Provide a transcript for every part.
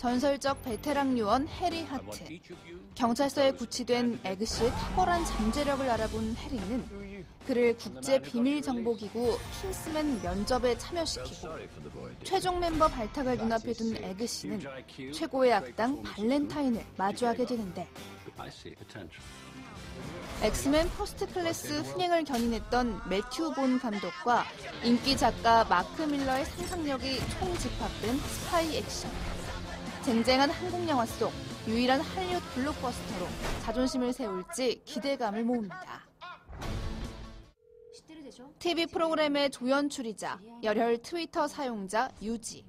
전설적 베테랑 요원 해리 하트. 경찰서에 구치된 에그 씨의 탁월한 잠재력을 알아본 해리는 그를 국제 비밀 정보기구 킹스맨 면접에 참여시키고 최종 멤버 발탁을 눈앞에 둔 에그 씨는 최고의 악당 발렌타인을 마주하게 되는데 엑스맨 퍼스트 클래스 흥행을 견인했던 매튜 본 감독과 인기 작가 마크 밀러의 상상력이 총집합된 스파이 액션. 쟁쟁한 한국 영화 속 유일한 할리우드 블록버스터로 자존심을 세울지 기대감을 모읍니다. TV 프로그램의 조연출이자 열혈 트위터 사용자 유지.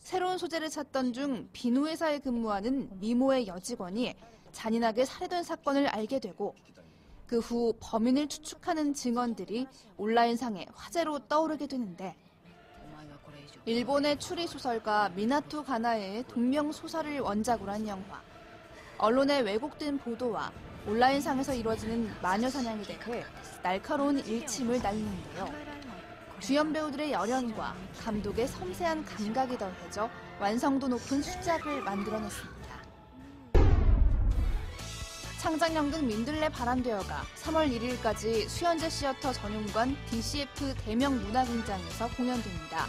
새로운 소재를 찾던 중 비누 회사에 근무하는 미모의 여직원이 잔인하게 살해된 사건을 알게 되고 그 후 범인을 추측하는 증언들이 온라인상에 화제로 떠오르게 되는데 일본의 추리 소설가 미나토 가나의 동명 소설을 원작으로 한 영화. 언론의 왜곡된 보도와 온라인상에서 이루어지는 마녀 사냥에 대해 날카로운 일침을 날리는데요. 주연 배우들의 열연과 감독의 섬세한 감각이 더해져 완성도 높은 수작을 만들어냈습니다. 창작 연극 민들레 바람되어가 3월 1일까지 수연제 시어터 전용관 DCF 대명 문화극장에서 공연됩니다.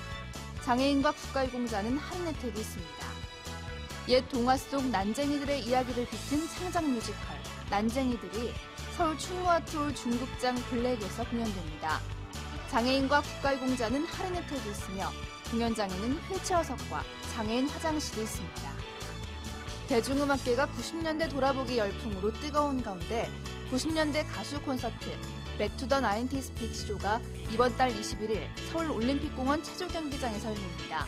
장애인과 국가의 공자는 할인 혜택이 있습니다. 옛 동화 속 난쟁이들의 이야기를 빗은 창작 뮤지컬 난쟁이들이 서울 충무아트홀 중극장 블랙에서 공연됩니다. 장애인과 국가의 공자는 할인 혜택이 있으며 공연장에는 휠체어석과 장애인 화장실이 있습니다. 대중음악계가 90년대 돌아보기 열풍으로 뜨거운 가운데 90년대 가수 콘서트 백투더 나인티스 비치조가 이번 달 21일 서울 올림픽공원 체조 경기장에서 열립니다.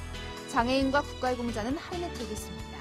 장애인과 국가의 공자는 할인 혜택이 있습니다.